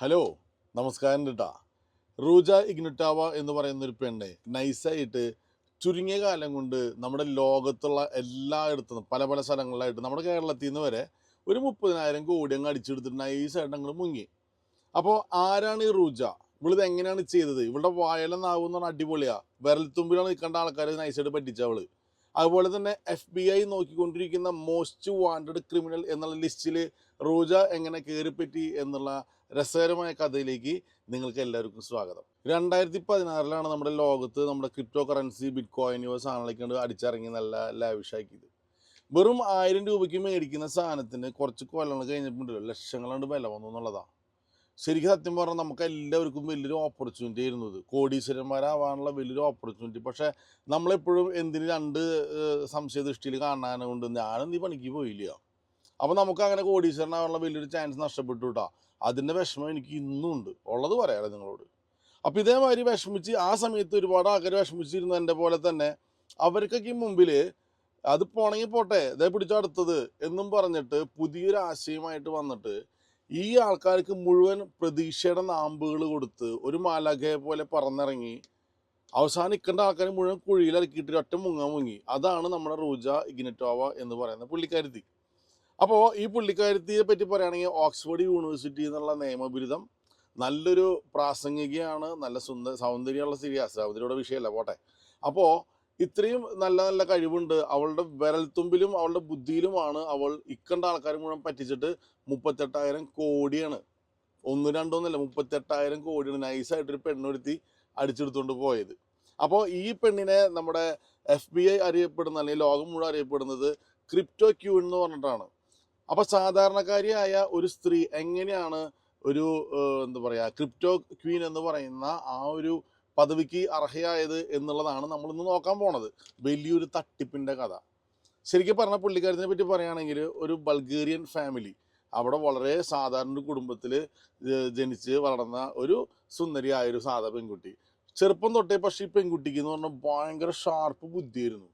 Hello നമസ്കാരം കേട്ടാ റൂജ ഇഗ്നുട്ടാവ എന്ന് പറയുന്ന ഒരു പെണ്ണ് നൈസായിട്ട് ചുരുങ്ങിയ കാലം കൊണ്ട് നമ്മുടെ ലോകത്തുള്ള എല്ലായിടത്തും പല പല സ്ഥലങ്ങളിലായിട്ട് നമ്മുടെ കേരളത്തിൽ നിന്ന് വരെ ഒരു മുപ്പതിനായിരം കോടി അങ്ങ് അടിച്ചെടുത്തിട്ട് നൈസായിട്ട് അങ്ങോട്ട് മുങ്ങി. അപ്പോൾ ആരാണ് ഈ റൂജ? ഇവളിത് എങ്ങനെയാണ് ചെയ്തത്? ഇവളുടെ വായല പറഞ്ഞാൽ അടിപൊളിയാ. വിരൽത്തുമ്പിലാണ് നിൽക്കേണ്ട ആൾക്കാരെ നൈസായിട്ട് പറ്റിച്ച അവൾ. അതുപോലെ തന്നെ എഫ് ബി ഐ നോക്കിക്കൊണ്ടിരിക്കുന്ന മോസ്റ്റ് വാണ്ടഡ് ക്രിമിനൽ എന്നുള്ള ലിസ്റ്റിൽ റോജ എങ്ങനെ കയറിപ്പറ്റി എന്നുള്ള രസകരമായ കഥയിലേക്ക് നിങ്ങൾക്ക് എല്ലാവർക്കും സ്വാഗതം. രണ്ടായിരത്തി പതിനാറിലാണ് നമ്മുടെ ലോകത്ത് നമ്മുടെ ക്രിപ്റ്റോ കറൻസി ബിറ്റ് കോയിൻ ഇവ സാധനങ്ങളൊക്കെ അടിച്ചിറങ്ങി നല്ല ലാവിഷാക്കിയത് വെറും ആയിരം രൂപയ്ക്ക് മേടിക്കുന്ന സാധനത്തിന് കുറച്ച് കൊല്ലങ്ങൾ കഴിഞ്ഞിട്ടുണ്ടല്ലോ. ലക്ഷങ്ങളുണ്ട് വില വന്നു എന്നുള്ളതാണ് ശരിക്കും സത്യം പറഞ്ഞാൽ നമുക്ക് എല്ലാവർക്കും വലിയൊരു ഓപ്പർച്യൂണിറ്റി ആയിരുന്നത്. കോടീശ്വരന്മാരാവാനുള്ള വലിയൊരു ഓപ്പർച്യൂണിറ്റി പക്ഷേ നമ്മളെപ്പോഴും എന്തിന് രണ്ട് സംശയ സംശയദൃഷ്ടിയിൽ കൊണ്ട് ഞാനും നീ പണിക്ക് പോയില്ല. അപ്പോൾ നമുക്ക് അങ്ങനെ കോടീശ്വരനാവാനുള്ള വലിയൊരു ചാൻസ് നഷ്ടപ്പെട്ടു കേട്ടോ അതിന്റെ വിഷമം എനിക്ക് ഇന്നും ഉണ്ട്. ഉള്ളത് പറയാമല്ലോ നിങ്ങളോട്. അപ്പോൾ ഇതേമാതിരി വിഷമിച്ച് ആ സമയത്ത് ഒരുപാട് ആൾക്കാർ വിഷമിച്ചിരുന്നു എന്റെ പോലെ തന്നെ. അവർക്കൊക്കെ മുമ്പിൽ അത് പോണെങ്കിൽ പോട്ടെ ഇതേ പിടിച്ചടുത്തത് എന്നും പറഞ്ഞിട്ട് പുതിയൊരു ആശയമായിട്ട് വന്നിട്ട് ഈ ആൾക്കാർക്ക് മുഴുവൻ പ്രതീക്ഷയുടെ നാമ്പുകൾ കൊടുത്ത് ഒരു മാലാഖയെ പോലെ പറന്നിറങ്ങി അവസാനം നിൽക്കേണ്ട ആൾക്കാർ മുഴുവൻ കുഴിയിലിറക്കിയിട്ട് ഒറ്റ മുങ്ങാൻ മുങ്ങി. അതാണ് നമ്മുടെ റൂജ ഇഗ്നറ്റോവ എന്ന് പറയുന്ന പുള്ളിക്കാരുത്തി. അപ്പോൾ ഈ പുള്ളിക്കാരുത്തിയെ പറ്റി പറയുകയാണെങ്കിൽ ഓക്സ്ഫോർഡ് യൂണിവേഴ്സിറ്റി എന്നുള്ള നിയമബിരുദം നല്ലൊരു പ്രാസംഗികയാണ് നല്ല സുന്ദ സൗന്ദര്യമുള്ള സ്ത്രീ സൗന്ദര്യയുടെ വിഷയമല്ല പോട്ടെ. അപ്പോൾ ഇത്രയും നല്ല നല്ല കഴിവുണ്ട്. അവളുടെ വിരൽത്തുമ്പിലും അവളുടെ ബുദ്ധിയിലുമാണ് അവൾ ഇക്കണ്ട ആൾക്കാർ മുഴുവൻ പറ്റിച്ചിട്ട് മുപ്പത്തെട്ടായിരം കോടിയാണ്. ഒന്നും രണ്ടോന്നല്ല മുപ്പത്തെട്ടായിരം കോടിയാണ് നൈസായിട്ടൊരു പെണ്ണൊരുത്തി അടിച്ചെടുത്തുകൊണ്ട് പോയത്. അപ്പോൾ ഈ പെണ്ണിനെ നമ്മുടെ എഫ് ബി ഐ അറിയപ്പെടുന്ന അല്ലെങ്കിൽ ലോകം മുഴുവൻ അറിയപ്പെടുന്നത് ക്രിപ്റ്റോ ക്യൂ എന്ന് പറഞ്ഞിട്ടാണ്. അപ്പോൾ സാധാരണക്കാരിയായ ഒരു സ്ത്രീ എങ്ങനെയാണ് ഒരു എന്താ പറയുക ക്രിപ്റ്റോ ക്വീൻ എന്ന് പറയുന്ന ആ ഒരു പദവിക്ക് അർഹയായത് എന്നുള്ളതാണ് നമ്മളിന്ന് നോക്കാൻ പോണത്. വലിയൊരു തട്ടിപ്പിന്റെ കഥ. ശരിക്കും പറഞ്ഞ പുള്ളിക്കാരത്തിനെ പറ്റി പറയുകയാണെങ്കിൽ ഒരു ബൾഗേറിയൻ ഫാമിലി. അവിടെ വളരെ സാധാരണ കുടുംബത്തിൽ ജനിച്ച് വളർന്ന ഒരു സുന്ദരിയായ ഒരു സാധാ പെൺകുട്ടി. ചെറുപ്പം തൊട്ടേ പക്ഷേ ഈ പെൺകുട്ടിക്ക് എന്ന് പറഞ്ഞാൽ ഭയങ്കര ഷാർപ്പ് ബുദ്ധിയായിരുന്നു.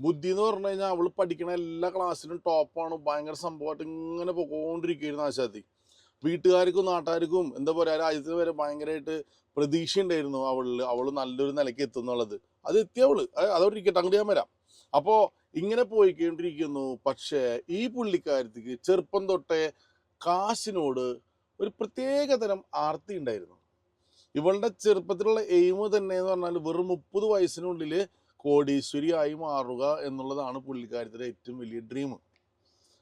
ബുദ്ധി എന്ന് പറഞ്ഞു കഴിഞ്ഞാൽ അവൾ പഠിക്കണ എല്ലാ ക്ലാസ്സിലും ടോപ്പാണ് ഭയങ്കര സംഭവമായിട്ട് ഇങ്ങനെ പോയിക്കൊണ്ടിരിക്കുകയായിരുന്നു ആശാത്തി. വീട്ടുകാർക്കും നാട്ടുകാർക്കും എന്താ പറയുക രാജ്യത്തിന് വരെ ഭയങ്കരമായിട്ട് പ്രതീക്ഷ ഉണ്ടായിരുന്നു അവളിൽ അവൾ നല്ലൊരു നിലയ്ക്ക് എത്തും എന്നുള്ളത്. അത് എത്തിയവൾ അവൾ. അതോടെ ഇരിക്കട്ടെ അങ്ങോട്ട് ഞാൻ വരാം. അപ്പോൾ ഇങ്ങനെ പോയിക്കൊണ്ടിരിക്കുന്നു. പക്ഷേ ഈ പുള്ളിക്കാരത്തിക്ക് ചെറുപ്പം തൊട്ടേ കാശിനോട് ഒരു പ്രത്യേക തരം ആർത്തി ഉണ്ടായിരുന്നു. ഇവളുടെ ചെറുപ്പത്തിലുള്ള എയിം തന്നെ എന്ന് പറഞ്ഞാൽ വെറും മുപ്പത് വയസ്സിനുള്ളിൽ കോടീശ്വരിയായി മാറുക എന്നുള്ളതാണ് പുള്ളിക്കാരത്തിന്റെ ഏറ്റവും വലിയ ഡ്രീം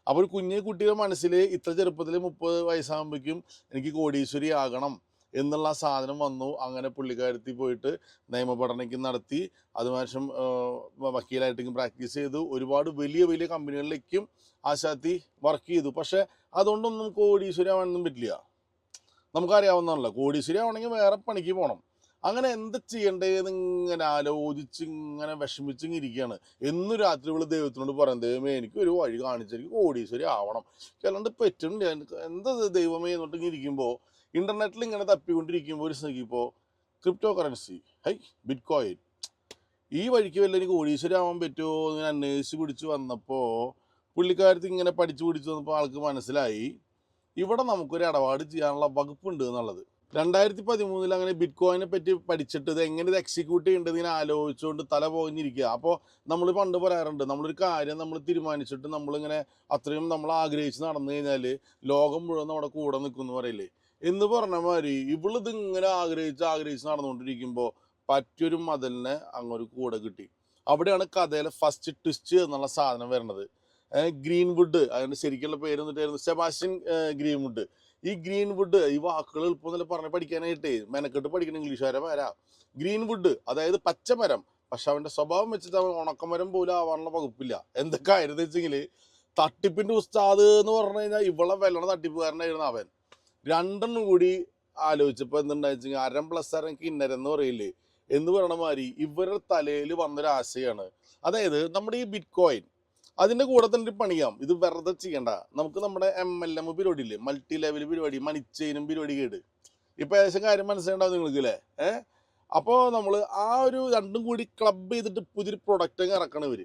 അപ്പോൾ ഒരു കുഞ്ഞു കുട്ടിയുടെ മനസ്സിൽ ഇത്ര ചെറുപ്പത്തിൽ മുപ്പത് വയസ്സാകുമ്പോഴേക്കും എനിക്ക് കോടീശ്വരി ആകണം എന്നുള്ള സാധനം വന്നു. അങ്ങനെ പുള്ളിക്കാരത്തി പോയിട്ട് നിയമപഠനയ്ക്ക് നടത്തി. അതുമാശം വക്കീലായിട്ടേക്കും പ്രാക്ടീസ് ചെയ്തു. ഒരുപാട് വലിയ വലിയ കമ്പനികളിലേക്കും ആശാത്തി വർക്ക് ചെയ്തു. പക്ഷേ അതുകൊണ്ടൊന്നും കോടീശ്വരി ആവാനൊന്നും പറ്റില്ല. നമുക്കറിയാവുന്നതല്ല. കോടീശ്വരി ആവണമെങ്കിൽ വേറെ പണിക്ക് പോകണം. അങ്ങനെ എന്ത് ചെയ്യണ്ടേന്ന് ഇങ്ങനെ ആലോചിച്ച് ഇങ്ങനെ വിഷമിച്ചിങ്ങിരിക്കുകയാണ് എന്നും രാത്രി ഇവൾ ദൈവത്തിനോട് പറയും ദൈവമേ എനിക്ക് ഒരു വഴി കാണിച്ചെനിക്ക് കോടീശ്വരി ആവണം. അല്ലാണ്ട് പറ്റുന്നില്ല എന്താ ദൈവമേ? എന്നിട്ട് ഇങ്ങനെ ഇരിക്കുമ്പോൾ ഇന്റർനെറ്റിൽ ഇങ്ങനെ തപ്പിക്കൊണ്ടിരിക്കുമ്പോൾ ഒരു നോക്കിയപ്പോൾ ക്രിപ്റ്റോ കറൻസി ഹൈ ബിറ്റ് കോയിൻ ഈ വഴിക്ക് വല്ല എനിക്ക് കോടീശ്വരി ആവാൻ പറ്റുമോ ഞാൻ അന്വേഷിച്ച് പിടിച്ച് വന്നപ്പോൾ പുള്ളിക്കാരത്ത് ഇങ്ങനെ പഠിച്ചു പിടിച്ച് വന്നപ്പോൾ ആൾക്ക് മനസ്സിലായി ഇവിടെ നമുക്കൊരു ഇടപാട് ചെയ്യാനുള്ള വകുപ്പുണ്ട് എന്നുള്ളത്. രണ്ടായിരത്തി പതിമൂന്നിൽ അങ്ങനെ ബിറ്റ് കോയിനെ പറ്റി പഠിച്ചിട്ട് ഇത് എങ്ങനെ ഇത് എക്സിക്യൂട്ട് ചെയ്യേണ്ടത് ഇങ്ങനെ ആലോചിച്ചുകൊണ്ട് തല പോഞ്ഞിരിക്കുക അപ്പോൾ നമ്മൾ പണ്ട് പറയാറുണ്ട് നമ്മളൊരു കാര്യം നമ്മൾ തീരുമാനിച്ചിട്ട് നമ്മളിങ്ങനെ അത്രയും നമ്മൾ ആഗ്രഹിച്ച് നടന്നു കഴിഞ്ഞാൽ ലോകം മുഴുവൻ നമ്മുടെ കൂടെ നിൽക്കുമെന്ന് പറയില്ലേ? എന്ന് പറഞ്ഞ മാതിരി ഇവളിത് ഇങ്ങനെ ആഗ്രഹിച്ച് ആഗ്രഹിച്ച് നടന്നുകൊണ്ടിരിക്കുമ്പോൾ പറ്റൊരു മതിലിനെ അങ്ങൊരു കൂടെ കിട്ടി. അവിടെയാണ് കഥയിലെ ഫസ്റ്റ് ട്വിസ്റ്റ് എന്നുള്ള സാധനം വരുന്നത്. ഗ്രീൻവുഡ് അതിന്റെ ശരിക്കുള്ള പേര് എന്നിട്ടായിരുന്നു സെബാസ്റ്റ്യൻ ഗ്രീൻവുഡ് ഈ ഗ്രീൻവുഡ് ഈ വാക്കുകൾ എളുപ്പം നല്ല പറഞ്ഞ് പഠിക്കാനായിട്ട്. മെനക്കെട്ട് പഠിക്കണം ഇംഗ്ലീഷുകാരെ വരാ. ഗ്രീൻവുഡ് അതായത് പച്ചമരം പക്ഷെ അവന്റെ സ്വഭാവം വെച്ചിട്ട് അവൻ ഉണക്കമരം പോലും ആവാനുള്ള വകുപ്പില്ല. എന്തൊക്കെ ആയിരുന്നു വെച്ചെങ്കിൽ തട്ടിപ്പിന്റെ ഉസ്താദ് എന്ന് പറഞ്ഞു കഴിഞ്ഞാൽ ഇവളെ വെല്ലണ തട്ടിപ്പുകാരനായിരുന്നു അവൻ. രണ്ടെണ്ണം കൂടി ആലോചിച്ചപ്പോൾ എന്തുണ്ടായിച്ചെങ്കിൽ അരം പ്ലസ് അരം കിന്നരം എന്ന് പറയില്ലേ? എന്ന് പറയണ മാതിരി ഇവരുടെ തലയിൽ വന്നൊരു ആശയമാണ് അതായത് നമ്മുടെ ഈ ബിറ്റ് കോയിൻ അതിന്റെ കൂടെ തന്നെ പണിയാം. ഇത് വെറുതെ ചെയ്യണ്ട. നമുക്ക് നമ്മുടെ എം എൽ എം പരിപാടി ഇല്ലേ മൾട്ടി ലെവൽ പരിപാടി മണിച്ചേനും പരിപാടി കേട് ഇപ്പൊ ഏകദേശം കാര്യം മനസ്സിലുണ്ടാവും നിങ്ങൾക്ക് അല്ലേ ഏഹ് അപ്പോൾ നമ്മൾ ആ ഒരു രണ്ടും കൂടി ക്ലബ് ചെയ്തിട്ട് പുതിയൊരു പ്രൊഡക്റ്റ് അങ്ങ് ഇറക്കണം ഇവർ.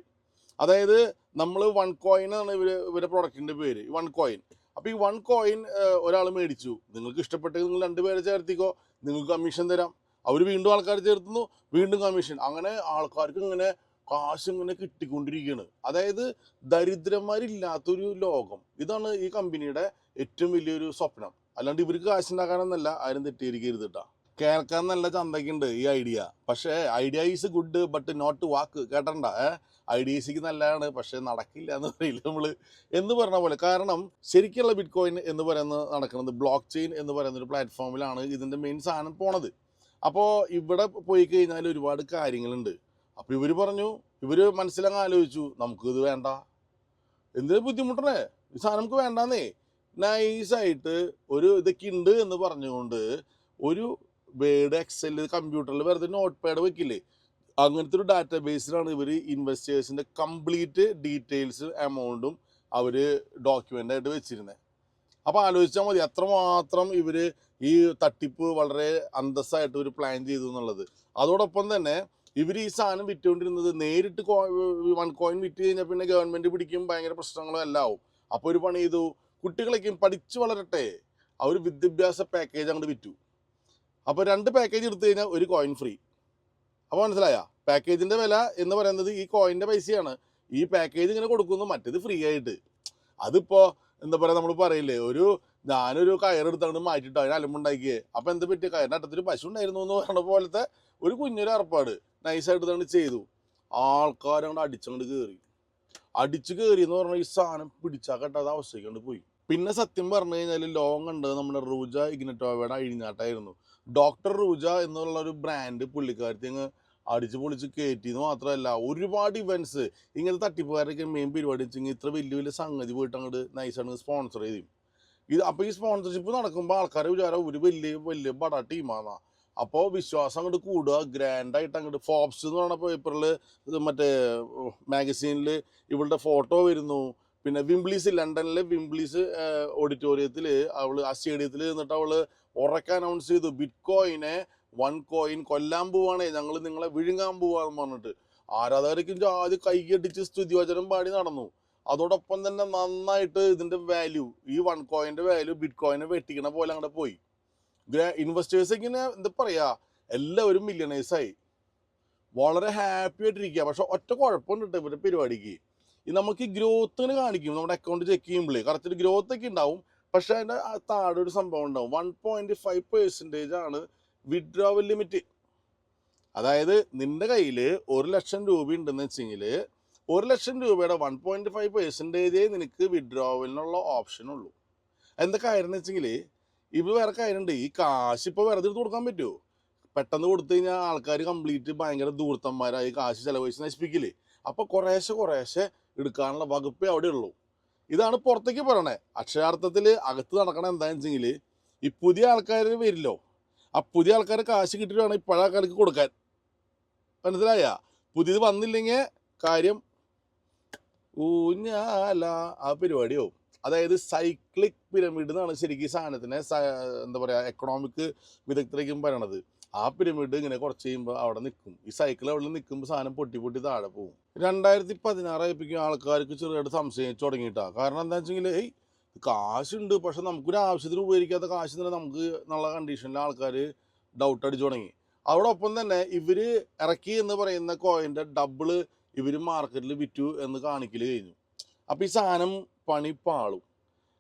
അതായത് നമ്മൾ വൺ കോയിൻ ആണ് ഇവർ ഇവരുടെ പ്രൊഡക്റ്റിന്റെ പേര്. വൺ കോയിൻ അപ്പോൾ ഈ വൺ കോയിൻ ഒരാൾ മേടിച്ചു. നിങ്ങൾക്ക് ഇഷ്ടപ്പെട്ടെങ്കിൽ നിങ്ങൾ രണ്ടുപേരെ ചേർത്തിക്കോ. നിങ്ങൾക്ക് കമ്മീഷൻ തരാം. അവർ വീണ്ടും ആൾക്കാർ ചേർത്തുന്നു വീണ്ടും കമ്മീഷൻ അങ്ങനെ ആൾക്കാർക്ക് ഇങ്ങനെ കാശ് ഇങ്ങനെ കിട്ടിക്കൊണ്ടിരിക്കുകയാണ് അതായത് ദരിദ്രന്മാരില്ലാത്തൊരു ലോകം. ഇതാണ് ഈ കമ്പനിയുടെ ഏറ്റവും വലിയൊരു സ്വപ്നം. അല്ലാണ്ട് ഇവർക്ക് കാശ് ഉണ്ടാക്കാനെന്നല്ല ആരും തെറ്റിയിരിക്കരുത് കേട്ടോ കേൾക്കാൻ നല്ല ചന്തയ്ക്കുണ്ട് ഈ ഐഡിയ. പക്ഷേ idea is good but not walk. കേട്ടണ്ട idea ഈസിക്ക് നല്ലതാണ് പക്ഷേ നടക്കില്ല എന്ന് പറയില്ല നമ്മൾ എന്ന് പറഞ്ഞ പോലെ കാരണം ശരിക്കുള്ള ബിറ്റ് കോയിൻ എന്ന് പറയുന്നത് നടക്കുന്നത് ബ്ലോക്ക് ചെയിൻ എന്ന് പറയുന്ന ഒരു പ്ലാറ്റ്ഫോമിലാണ് ഇതിന്റെ മെയിൻ സാധനം പോണത്. അപ്പോൾ ഇവിടെ പോയി കഴിഞ്ഞാൽ ഒരുപാട് കാര്യങ്ങളുണ്ട്. അപ്പോൾ ഇവർ പറഞ്ഞു ഇവർ മനസ്സിലങ്ങ് ആലോചിച്ചു നമുക്ക് ഇത് വേണ്ട. എന്ത് ബുദ്ധിമുട്ടണേ? ഈ സാധനം നമുക്ക് വേണ്ടാന്നേ. നൈസായിട്ട് ഒരു ഇതൊക്കെ ഉണ്ട് എന്ന് പറഞ്ഞുകൊണ്ട് ഒരു വേർഡ് എക്സൽ കമ്പ്യൂട്ടറിൽ വെറുതെ നോട്ട് പാഡ് വെക്കില്ലേ? അങ്ങനത്തെ ഒരു ഡാറ്റാബേസിലാണ് ഇവർ ഇൻവെസ്റ്റേഴ്സിന്റെ കംപ്ലീറ്റ് ഡീറ്റെയിൽസ് എമൗണ്ടും അവർ ഡോക്യുമെന്റ് ആയിട്ട് വെച്ചിരുന്നത് അപ്പോൾ ആലോചിച്ചാൽ മതി അത്രമാത്രം ഇവർ ഈ തട്ടിപ്പ് വളരെ അന്തസ്സായിട്ട് ഒരു പ്ലാൻ ചെയ്തു എന്നുള്ളത്. അതോടൊപ്പം തന്നെ ഇവർ ഈ സാധനം വിറ്റുകൊണ്ടിരുന്നത് നേരിട്ട് വൺ കോയിൻ വിറ്റ് കഴിഞ്ഞാൽ പിന്നെ ഗവൺമെന്റ് പിടിക്കും ഭയങ്കര പ്രശ്നങ്ങളും എല്ലാം ആവും. അപ്പോൾ ഒരു പണി ചെയ്തു. കുട്ടികളേക്കും പഠിച്ചു വളരട്ടെ. ആ ഒരു വിദ്യാഭ്യാസ പാക്കേജ് അങ്ങോട്ട് വിറ്റു. അപ്പോൾ രണ്ട് പാക്കേജ് എടുത്തു കഴിഞ്ഞാൽ ഒരു കോയിൻ ഫ്രീ അപ്പോൾ മനസ്സിലായ? പാക്കേജിന്റെ വില എന്ന് പറയുന്നത് ഈ കോയിന്റെ പൈസയാണ്. ഈ പാക്കേജ് ഇങ്ങനെ കൊടുക്കുന്നു മറ്റേത് ഫ്രീ ആയിട്ട്. അതിപ്പോൾ എന്താ പറയുക നമ്മൾ പറയില്ലേ ഒരു ഞാനൊരു കയറെടുത്തങ്ങോട്ട് മാറ്റിട്ടോ അതിന് അലമ്പുണ്ടാക്കിയേ അപ്പോൾ എന്താ പറ്റിയ കയറിന്റെ അട്ടത്തിൽ പശു ഉണ്ടായിരുന്നു എന്ന് പറഞ്ഞ പോലത്തെ ഒരു കുഞ്ഞൊരു ഏർപ്പാട് നൈസായിട്ട് തന്നെ ചെയ്തു. ആൾക്കാരങ്ങോട്ട് അടിച്ചങ്ങോട്ട് കയറി അടിച്ചു കയറി എന്ന് പറഞ്ഞാൽ ഈ സാധനം പിടിച്ചാൽ കെട്ടാതെ അവസ്ഥയ്ക്കൊണ്ട് പോയി. പിന്നെ സത്യം പറഞ്ഞു കഴിഞ്ഞാൽ ലോങ് ഉണ്ട് നമ്മുടെ റൂജ ഇഗ്നറ്റോവയുടെ അഴിഞ്ഞാട്ടായിരുന്നു. ഡോക്ടർ റൂജ എന്നുള്ള ഒരു ബ്രാൻഡ് പുള്ളിക്കാരത്തി അടിച്ച് പൊളിച്ച് കയറ്റിയെന്ന് മാത്രമല്ല ഒരുപാട് ഇവൻസ് ഇങ്ങനത്തെ തട്ടിപ്പുകാരൊക്കെ മെയിൻ പരിപാടി വെച്ചെങ്കിൽ ഇത്ര വലിയ വലിയ സംഗതി പോയിട്ട് അങ്ങോട്ട് നൈസാണ് സ്പോൺസർ ചെയ്തു. ഇത് അപ്പോൾ ഈ സ്പോൺസർഷിപ്പ് നടക്കുമ്പോൾ ആൾക്കാരെ വിചാരം ഒരു വലിയ വലിയ ബട ടീമാണെന്നാ അപ്പോൾ വിശ്വാസം അങ്ങോട്ട് കൂടുക ഗ്രാൻഡായിട്ട് അങ്ങോട്ട് ഫോബ്സ് എന്ന് പറഞ്ഞ പേപ്പറിൽ മറ്റേ മാഗസീനിൽ ഇവളുടെ ഫോട്ടോ വരുന്നു. പിന്നെ വിംബ്ലീസ് ലണ്ടനിലെ വിംബ്ലീസ് ഓഡിറ്റോറിയത്തിൽ അവൾ ആ സ്റ്റേഡിയത്തിൽ നിന്നിട്ട് അവൾ ഉറക്കെ അനൗൺസ് ചെയ്തു ബിറ്റ് കോയിനെ വൺ കോയിൻ കൊല്ലാൻ പോവാണേ. ഞങ്ങൾ നിങ്ങളെ വിഴുങ്ങാൻ പോവാന്ന് പറഞ്ഞിട്ട്. ആരാധകർക്കും ആദ്യം കൈയടിച്ച് സ്തുതിവചനം പാടി നടന്നു. അതോടൊപ്പം തന്നെ നന്നായിട്ട് ഇതിന്റെ വാല്യൂ ഈ വൺ കോയിന്റെ വാല്യൂ ബിറ്റ് കോയിനെ വെട്ടിക്കണ പോലെ അങ്ങോട്ട് പോയി. ഇൻവെസ്റ്റേഴ്സ് ഇങ്ങനെ എന്താ പറയാ? എല്ലാവരും മില്യണേഴ്സായി വളരെ ഹാപ്പി ആയിട്ടിരിക്കുക പക്ഷെ ഒറ്റ കുഴപ്പമുണ്ട് ഇവരുടെ പരിപാടിക്ക്. ഈ നമുക്ക് ഗ്രോത്തിന് കാണിക്കും. നമ്മുടെ അക്കൗണ്ട് ചെക്ക് ചെയ്യുമ്പോഴേ കറക്റ്റ് ഗ്രോത്ത് ഒക്കെ ഉണ്ടാവും പക്ഷെ അതിന്റെ ആ താഴെ ഒരു സംഭവം ഉണ്ടാവും. വൺ പോയിന്റ് ഫൈവ് പെർസെന്റേജ് ആണ് വിഡ്രോവൽ ലിമിറ്റ് അതായത് നിന്റെ കയ്യിൽ ഒരു ലക്ഷം രൂപ ഉണ്ടെന്ന് വെച്ചെങ്കിൽ ഒരു ലക്ഷം രൂപയുടെ വൺ പോയിന്റ് ഫൈവ് പെർസെന്റേജേ നിനക്ക് വിഡ്രോവലിനുള്ള ഓപ്ഷൻ ഉള്ളൂ. എന്താ കാര്യം എന്ന് വെച്ചെങ്കിൽ ഇപ്പോൾ വേറെ കാര്യമുണ്ട് ഈ കാശ് ഇപ്പോൾ വെറുതെ എടുത്ത് കൊടുക്കാൻ പറ്റുമോ പെട്ടെന്ന് കൊടുത്തു കഴിഞ്ഞാൽ ആൾക്കാർ കംപ്ലീറ്റ് ഭയങ്കര ദൂർത്തന്മാരായി കാശ് ചിലവഴിച്ച് നശിപ്പിക്കില്ലേ? അപ്പോൾ കുറേശ്ശെ കുറേശ്ശെ എടുക്കാനുള്ള വകുപ്പേ അവിടെ ഉള്ളൂ. ഇതാണ് പുറത്തേക്ക് പറയണേ. അക്ഷരാർത്ഥത്തിൽ അകത്ത് നടക്കണ എന്താണെന്ന് വെച്ചെങ്കിൽ ഈ പുതിയ ആൾക്കാർ വരില്ലോ. ആ പുതിയ ആൾക്കാർ കാശ് കിട്ടിയിട്ട് ഈ പഴയ ആൾക്കാർക്ക് കൊടുക്കാൻ. മനസ്സിലായ? പുതിയത് വന്നില്ലെങ്കിൽ കാര്യം ഊഞ്ഞാല ആ പരിപാടിയോ അതായത് സൈക്ലിക് പിരമിഡ് എന്നാണ് ശരിക്കും ഈ സാധനത്തിനെ എന്താ പറയുക എക്കണോമിക് വിദഗ്ധരേക്കും പറയണത്. ആ പിരമിഡ് ഇങ്ങനെ കുറച്ച് കഴിയുമ്പോൾ അവിടെ നിൽക്കും. ഈ സൈക്കിൾ അവിടെ നിൽക്കുമ്പോൾ സാധനം പൊട്ടി പൊട്ടി താഴെ പോകും രണ്ടായിരത്തി പതിനാറായപ്പോഴേക്കും ആൾക്കാർക്ക് ചെറുതായിട്ട് സംശയിച്ചു തുടങ്ങിയിട്ടാണ് കാരണം എന്താ വെച്ചെങ്കിൽ ഏയ് കാശുണ്ട്. പക്ഷെ നമുക്കൊരു ആവശ്യത്തിന് ഉപയോഗിക്കാത്ത കാശ് തന്നെ നമുക്ക് എന്നുള്ള കണ്ടീഷനിൽ ആൾക്കാർ ഡൗട്ട് അടിച്ചു തുടങ്ങി. അതോടൊപ്പം തന്നെ ഇവർ ഇറക്കി എന്ന് പറയുന്ന കോയിന്റെ ഡബിൾ ഇവർ മാർക്കറ്റിൽ വിറ്റു എന്ന് കാണിക്കൽ കഴിഞ്ഞു. അപ്പോൾ ഈ സാധനം പണി പാളും.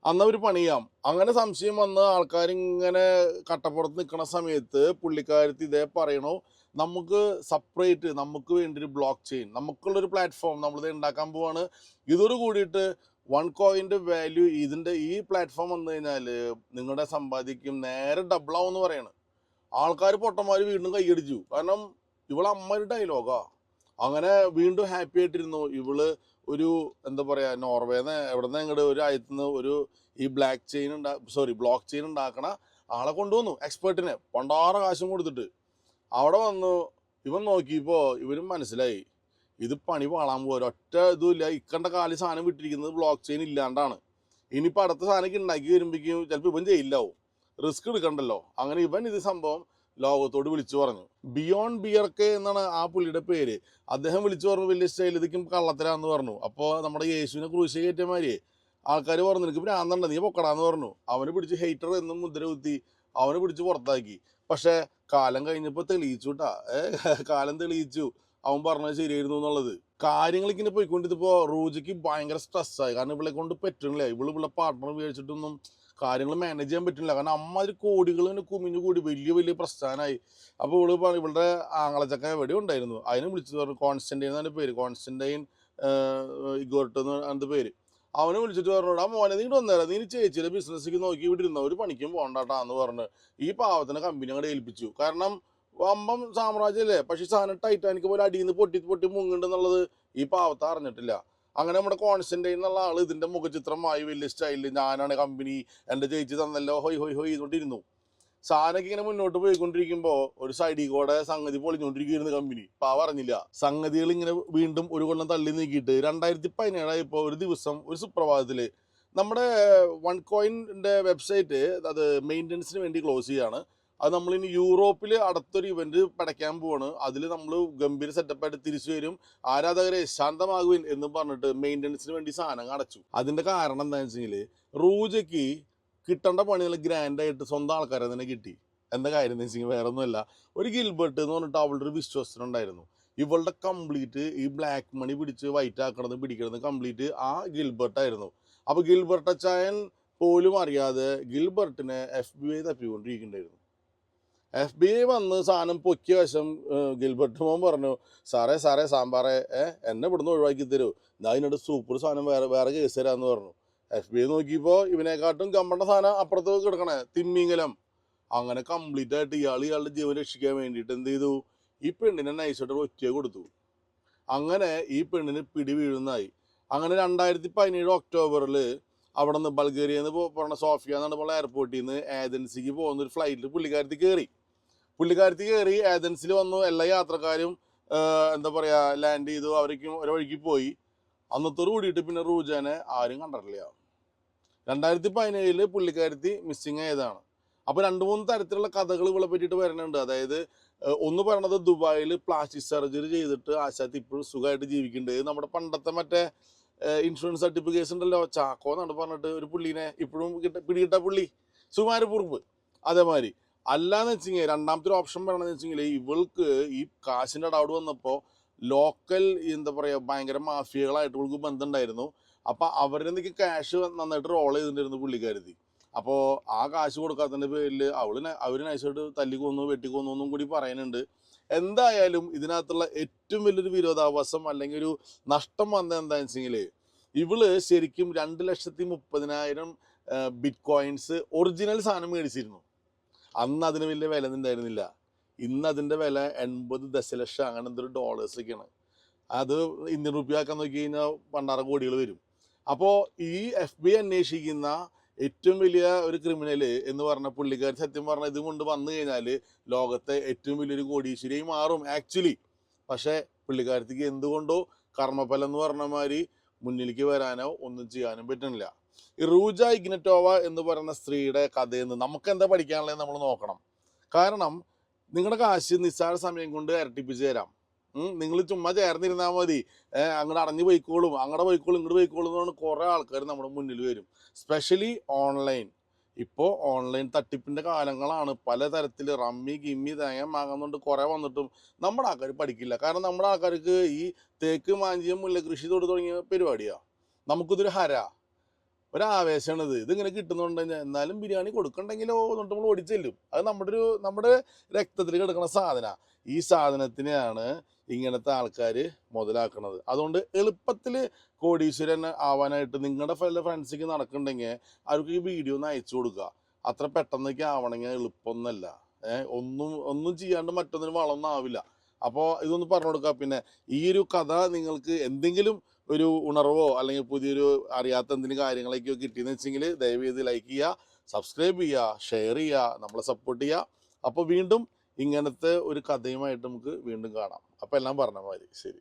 അന്ന് അവർ പണിയാം അങ്ങനെ സംശയം വന്ന് ആൾക്കാരിങ്ങനെ കട്ടപ്പുറത്ത് നിൽക്കുന്ന സമയത്ത് പുള്ളിക്കാരത്തി ഇതേ പറയണു നമുക്ക് സെപ്പറേറ്റ് നമുക്ക് വേണ്ടി ഒരു ബ്ലോക്ക് ചെയിൻ നമുക്കുള്ളൊരു പ്ലാറ്റ്ഫോം നമ്മളിത് ഉണ്ടാക്കാൻ പോവാണ്. ഇതോട് കൂടിയിട്ട് വൺ കോയിന്റെ വാല്യൂ ഇതിന്റെ ഈ പ്ലാറ്റ്ഫോം വന്നു കഴിഞ്ഞാൽ നിങ്ങളുടെ സമ്പാദിക്കും നേരെ ഡബിളാവും എന്ന് പറയാണ്. ആൾക്കാർ പൊട്ടന്മാർ വീണ്ടും കൈയടിച്ചു. കാരണം ഇവളെ അമ്മയുടെ ഡയലോഗാ അങ്ങനെ വീണ്ടും ഹാപ്പി ആയിട്ടിരുന്നു. ഇവൾ ഒരു എന്താ പറയാ നോർവേന്ന് എവിടുന്ന് ഇങ്ങോട്ട് ഒരു ആയത്തുനിന്ന് ഒരു ഈ ബ്ലാക്ക് ചെയിൻ ഉണ്ടാ സോറി ബ്ലോക്ക് ചെയിൻ ഉണ്ടാക്കണ ആളെ കൊണ്ടുവന്നു എക്സ്പേർട്ടിനെ പണ്ടാറ കാശും കൊടുത്തിട്ട്. അവിടെ വന്നു. ഇവൻ നോക്കിയപ്പോൾ ഇവരും മനസ്സിലായി. ഇത് പണി പാളാൻ പോരാ ഒറ്റ ഇതുമില്ല. ഇക്കണ്ട കാലി സാധനം വിട്ടിരിക്കുന്നത് ബ്ലോക്ക് ചെയിൻ ഇല്ലാണ്ടാണ്. ഇനിയിപ്പോൾ അടുത്ത സാധനം ഉണ്ടാക്കി വരുമ്പോഴേക്കും ചിലപ്പോൾ ഇവൻ ചെയ്യില്ലാവും റിസ്ക് എടുക്കണ്ടല്ലോ. അങ്ങനെ ഇവൻ ഇത് സംഭവം ലോകത്തോട് വിളിച്ചു പറഞ്ഞു. ബിയോണ്ട് ബിയർ കെ എന്നാണ് ആ പുള്ളിയുടെ പേര്. അദ്ദേഹം വിളിച്ചു പറഞ്ഞു വലിയ സ്റ്റൈൽ ഇതിക്കും കള്ളത്തരാന്ന് പറഞ്ഞു. അപ്പോൾ നമ്മുടെ യേശുവിനെ ക്രൂശ കയറ്റിയമാതിരി ആൾക്കാർ പറഞ്ഞു നിനക്ക് ഭ്രാന്തണ്ട നീ പൊക്കടാന്ന് പറഞ്ഞു. അവന് പിടിച്ച് ഹെയ്റ്റർ എന്നും മുദ്ര കുത്തി അവനെ പിടിച്ച് പുറത്താക്കി. പക്ഷെ കാലം കഴിഞ്ഞപ്പോൾ തെളിയിച്ചു കേട്ടാ കാലം തെളിയിച്ചു. അവൻ പറഞ്ഞത് ശരിയായിരുന്നു എന്നുള്ളത്. കാര്യങ്ങൾ ഇങ്ങനെ പോയിക്കൊണ്ടിപ്പോ റൂജയ്ക്ക് ഭയങ്കര സ്ട്രെസ്സായി കാരണം ഇവളെ കൊണ്ട് പറ്റണില്ല. ഇവൾ ഇവളെ പാർട്ട്ണർ ഉപയോഗിച്ചിട്ടൊന്നും കാര്യങ്ങൾ മാനേജ് ചെയ്യാൻ പറ്റുന്നില്ല കാരണം അമ്മാതിരി കോടികൾ ഇങ്ങനെ കുമിഞ്ഞു കൂടി വലിയ വലിയ പ്രസ്ഥാനമായി അപ്പോൾ ഇവൾ പറഞ്ഞു ഇവളുടെ ആങ്ങളച്ചക്ക എവിടെ ഉണ്ടായിരുന്നു. അതിനെ വിളിച്ചു പറഞ്ഞു. കോൺസ്റ്റന്റൈൻ എന്നാണ് പേര്. കോൺസ്റ്റന്റൈൻ ഇഗോർട്ട് എന്ന് പറഞ്ഞ പേര്. അവനെ വിളിച്ചിട്ട് പറഞ്ഞോടാ മോനെ നീ വന്നേരാ. നീ ചേച്ചിയുടെ ബിസിനസ്സിക്ക് നോക്കി ഇവിടെ ഒരു പണിക്കും പോണ്ടാട്ടാ എന്ന് പറഞ്ഞ് ഈ പാവത്തിനെ കമ്പനി അങ്ങോട്ട് ഏൽപ്പിച്ചു. കാരണം വമ്പം സാമ്രാജ്യമല്ലേ പക്ഷെ സാധനം ടൈറ്റാനിക് പോലെ അടിയിൽ നിന്ന് പൊട്ടി പൊട്ടി മുങ്ങുന്നുണ്ടെന്നുള്ളത് ഈ പാവത്തെ അറിഞ്ഞിട്ടില്ല. അങ്ങനെ നമ്മുടെ കോൺസ്റ്റന്റൈൻ എന്നുള്ള ആൾ ഇതിന്റെ മുഖചിത്രമായി വലിയ സ്റ്റൈലിൽ ഞാനാണ് കമ്പനി എന്റെ ചേച്ചി തന്നല്ലോ. ഹൊയ് ഹൊയ് ഹൊയ് ചെയ്തോണ്ടിരുന്നു സാധനമൊക്കെ ഇങ്ങനെ മുന്നോട്ട് പോയിക്കൊണ്ടിരിക്കുമ്പോൾ ഒരു സൈഡിൽ കൂടെ സംഗതി പൊളിഞ്ഞോണ്ടിരിക്കുന്ന കമ്പനി. പാ പറഞ്ഞില്ല. സംഗതികൾ ഇങ്ങനെ വീണ്ടും ഒരു കൊല്ലം തള്ളി നീക്കിയിട്ട് രണ്ടായിരത്തി പതിനേഴായപ്പോൾ ഒരു ദിവസം ഒരു സുപ്രഭാതത്തിൽ നമ്മുടെ വൺ കോയിന്റെ വെബ്സൈറ്റ് അത് മെയിന്റനൻസിന് വേണ്ടി ക്ലോസ് ചെയ്യാണ്. അത് നമ്മളിനി യൂറോപ്പിൽ അടുത്തൊരു ഇവന്റ് പടയ്ക്കാൻ പോവാണ്. അതിൽ നമ്മൾ ഗംഭീര സെറ്റപ്പായിട്ട് തിരിച്ചു വരും. ആരാധകരെ ശാന്തമാകുവിൻ എന്ന് പറഞ്ഞിട്ട് മെയിന്റനൻസിന് വേണ്ടി സാധനം അടച്ചു. അതിന്റെ കാരണം എന്താണെന്ന് വെച്ചെങ്കിൽ റൂജയ്ക്ക് കിട്ടേണ്ട പണികൾ ഗ്രാൻഡായിട്ട് സ്വന്തം ആൾക്കാരെ തന്നെ കിട്ടി. എന്താ കാര്യം എന്ന് വെച്ചെങ്കിൽ വേറെ ഒന്നുമല്ല ഒരു ഗിൽബർട്ട് എന്ന് പറഞ്ഞിട്ട് അവളുടെ ഒരു വിശ്വസനുണ്ടായിരുന്നു ഇവളുടെ കംപ്ലീറ്റ് ഈ ബ്ലാക്ക് മണി പിടിച്ച് വൈറ്റ് ആക്കണത് പിടിക്കണത് കംപ്ലീറ്റ് ആ ഗിൽബർട്ട് ആയിരുന്നു. അപ്പൊ ഗിൽബർട്ട് അച്ചായൻ പോലും അറിയാതെ ഗിൽബർട്ടിനെ എഫ് ബി ഐ തപ്പിക്കൊണ്ടിരിക്കുന്നുണ്ടായിരുന്നു. എഫ് ബി ഐ വന്ന് സാധനം പൊക്കിയ വശം ഗിൽബർട്ട് മോൻ പറഞ്ഞു സാറേ സാറേ സാമ്പാറേ എന്നെ ഇവിടുന്ന് ഒഴിവാക്കി തരൂ. ഞാൻ ഇതിനോട് സൂപ്പർ സാധനം വേറെ വേറെ കേസ് തരാന്ന് പറഞ്ഞു. എഫ് ബി ഐ നോക്കിയപ്പോൾ ഇവനെക്കാട്ടും കമ്പണ്ട സാധനം അപ്പുറത്ത് കിടക്കണേ തിമ്മിങ്കലം അങ്ങനെ കംപ്ലീറ്റ് ആയിട്ട് ഇയാൾ ഇയാളുടെ ജീവൻ രക്ഷിക്കാൻ വേണ്ടിയിട്ട് എന്ത് ചെയ്തു? ഈ പെണ്ണിനെ നൈസായിട്ട് ഒറ്റ കൊടുത്തു. അങ്ങനെ ഈ പെണ്ണിന് പിടി വീഴുന്നായി അങ്ങനെ രണ്ടായിരത്തി പതിനേഴ് ഒക്ടോബറിൽ അവിടെ നിന്ന് ബൾഗേറിയ എന്ന് പറഞ്ഞ സോഫിയ എന്നാണ് പറഞ്ഞ എയർപോർട്ടിൽ നിന്ന് ഏജൻസിക്ക് പോകുന്ന ഒരു ഫ്ലൈറ്റിൽ പുള്ളിക്കാരത്തി കയറി പുള്ളിക്കാരത്തി കയറി ഏജൻസിൽ വന്നു എല്ലാ യാത്രക്കാരും എന്താ പറയുക ലാൻഡ് ചെയ്തു അവർക്കും ഒരു വഴിക്ക് പോയി. അന്നത്തോട് കൂടിയിട്ട് പിന്നെ റൂജാനെ ആരും കണ്ടിട്ടില്ല. രണ്ടായിരത്തി പതിനേഴിൽ പുള്ളിക്കാരത്തി മിസ്സിങ് ആയതാണ്. അപ്പോൾ രണ്ട് മൂന്ന് തരത്തിലുള്ള കഥകൾ ഇവളെ പറ്റിയിട്ട് വരുന്നുണ്ട്. അതായത് ഒന്ന് പറയണത് ദുബായിൽ പ്ലാസ്റ്റിക് സർജറി ചെയ്തിട്ട് ആശാത്തി ഇപ്പോഴും സുഖമായിട്ട് ജീവിക്കുന്നുണ്ട്. നമ്മുടെ പണ്ടത്തെ മറ്റേ ഇൻഷുറൻസ് സർട്ടിഫിക്കേഷൻ ഉണ്ടല്ലോ ചാക്കോ എന്നാണ് പറഞ്ഞിട്ട് ഒരു പുള്ളീനെ ഇപ്പോഴും കിട്ട പിടികിട്ട പുള്ളി. സുമാരപ്പുറപ്പ് അതേമാതിരി. അല്ലാന്ന് വെച്ചെങ്കിൽ രണ്ടാമത്തെ ഒരു ഓപ്ഷൻ പറയണമെന്ന് വെച്ചെങ്കിൽ ഇവൾക്ക് ഈ കാശിന്റെ അടവിടെ വന്നപ്പോൾ ലോക്കൽ എന്താ പറയുക ഭയങ്കര മാഫിയകളായിട്ട് ഇവൾക്ക് ബന്ധമുണ്ടായിരുന്നു അപ്പോൾ അവരുടെ നിൽക്ക് ക്യാഷ് നന്നായിട്ട് റോൾ ചെയ്തിട്ടുണ്ടായിരുന്നു പുള്ളിക്കാരത്തി അപ്പോൾ ആ കാശ് കൊടുക്കാത്തതിന്റെ പേരിൽ അവൾ അവർ നൈസായിട്ട് തല്ലിക്കൊന്നു വെട്ടിക്കൊന്നു എന്നും കൂടി പറയുന്നുണ്ട്. എന്തായാലും ഇതിനകത്തുള്ള ഏറ്റവും വലിയൊരു വിരോധാഭാസം അല്ലെങ്കിൽ ഒരു നഷ്ടം വന്ന എന്താണെന്ന് വെച്ചെങ്കിൽ ഇവൾ ശരിക്കും രണ്ട് ലക്ഷത്തി മുപ്പതിനായിരം ബിറ്റ് കോയിൻസ് ഒറിജിനൽ സാധനം മേടിച്ചിരുന്നു. അന്ന് അതിന് വലിയ വില ഉണ്ടായിരുന്നില്ല. ഇന്ന് അതിന്റെ വില എൺപത് ദശലക്ഷം അങ്ങനെ എന്തൊരു ഡോളേഴ്സ് ഒക്കെയാണ്. അത് ഇന്ത്യൻ റുപ്യ നോക്കി കഴിഞ്ഞാൽ പണ്ടാറ കോടികൾ വരും. അപ്പോൾ ഈ എഫ് ബി അന്വേഷിക്കുന്ന ഏറ്റവും വലിയ ഒരു ക്രിമിനൽ എന്ന് പറഞ്ഞ പുള്ളിക്കാർ സത്യം പറഞ്ഞ ഇത് കൊണ്ട് വന്നു കഴിഞ്ഞാൽ ലോകത്തെ ഏറ്റവും വലിയൊരു കോടീശ്വരിയായി മാറും ആക്ച്വലി പക്ഷേ പുള്ളിക്കാരത്തിക്ക് എന്തുകൊണ്ടോ കർമ്മഫലം എന്ന് പറഞ്ഞ മാതിരി മുന്നിലേക്ക് വരാനോ ഒന്നും ചെയ്യാനും പറ്റുന്നില്ല. ഈ റൂജ ഇഗ്നറ്റോവ എന്ന് പറയുന്ന സ്ത്രീയുടെ കഥയിൽ നിന്ന് നമുക്ക് എന്താ പഠിക്കാനുള്ളത് നമ്മൾ നോക്കണം. കാരണം നിങ്ങളുടെ കാശ് നിസ്സാര സമയം കൊണ്ട് ഇരട്ടിപ്പിച്ച് തരാം. നിങ്ങൾ ചുമ്മാ ചേർന്നിരുന്നാൽ മതി. അങ്ങോട്ട് അടഞ്ഞു പോയിക്കോളും. അങ്ങോട്ട് പോയിക്കോളും ഇങ്ങോട്ട് പോയിക്കോളും എന്ന് പറഞ്ഞ് കുറേ ആൾക്കാർ നമ്മുടെ മുന്നിൽ വരും. സ്പെഷ്യലി ഓൺലൈൻ ഇപ്പോൾ ഓൺലൈൻ തട്ടിപ്പിന്റെ കാലങ്ങളാണ്. പലതരത്തിൽ റമ്മി ഗിമ്മി തേങ്ങ മാങ്ങുന്നുണ്ട് കുറേ വന്നിട്ടും നമ്മുടെ ആൾക്കാർ പഠിക്കില്ല. കാരണം നമ്മുടെ ആൾക്കാർക്ക് ഈ തേക്ക് മാഞ്ചിയും മുല്ല കൃഷി തൊട്ട് തുടങ്ങിയ പരിപാടിയാണ് നമുക്കിതൊരു ഹര. ഒരാവേശമാണിത്. ഇതിങ്ങനെ കിട്ടുന്നുണ്ട് എന്നാലും ബിരിയാണി കൊടുക്കണ്ടെങ്കിലോ എന്നിട്ട് നമ്മൾ ഓടിച്ചെല്ലും. അത് നമ്മുടെ ഒരു നമ്മുടെ രക്തത്തിൽ കിടക്കുന്ന സാധന. ഈ സാധനത്തിനെയാണ് ഇങ്ങനത്തെ ആൾക്കാർ മുതലാക്കുന്നത് അതുകൊണ്ട് എളുപ്പത്തിൽ കോടീശ്വരൻ ആവാനായിട്ട് നിങ്ങളുടെ പല ഫ്രണ്ട്സിക്ക് നടക്കുന്നുണ്ടെങ്കിൽ അവർക്ക് ഈ വീഡിയോ ഒന്ന് അയച്ചു കൊടുക്കുക. അത്ര പെട്ടെന്നൊക്കെ ആവണമെങ്കിൽ എളുപ്പമൊന്നുമല്ല ഒന്നും ഒന്നും ചെയ്യാണ്ട് മറ്റൊന്നിനും വളമൊന്നും ആവില്ല. അപ്പോൾ ഇതൊന്ന് പറഞ്ഞു കൊടുക്കുക പിന്നെ ഈ ഒരു കഥ നിങ്ങൾക്ക് എന്തെങ്കിലും ഒരു ഉണർവോ അല്ലെങ്കിൽ പുതിയൊരു അറിയാത്ത എന്തെങ്കിലും കാര്യങ്ങളൊക്കെയോ കിട്ടിയെന്ന് വെച്ചെങ്കിൽ ദയവ് ചെയ്ത് ലൈക്ക് ചെയ്യുക സബ്സ്ക്രൈബ് ചെയ്യുക ഷെയർ ചെയ്യുക നമ്മളെ സപ്പോർട്ട് ചെയ്യുക. അപ്പോൾ വീണ്ടും ഇങ്ങനത്തെ ഒരു കഥയുമായിട്ട് നമുക്ക് വീണ്ടും കാണാം. അപ്പോൾ എല്ലാം പറഞ്ഞ മാതിരി. ശരി.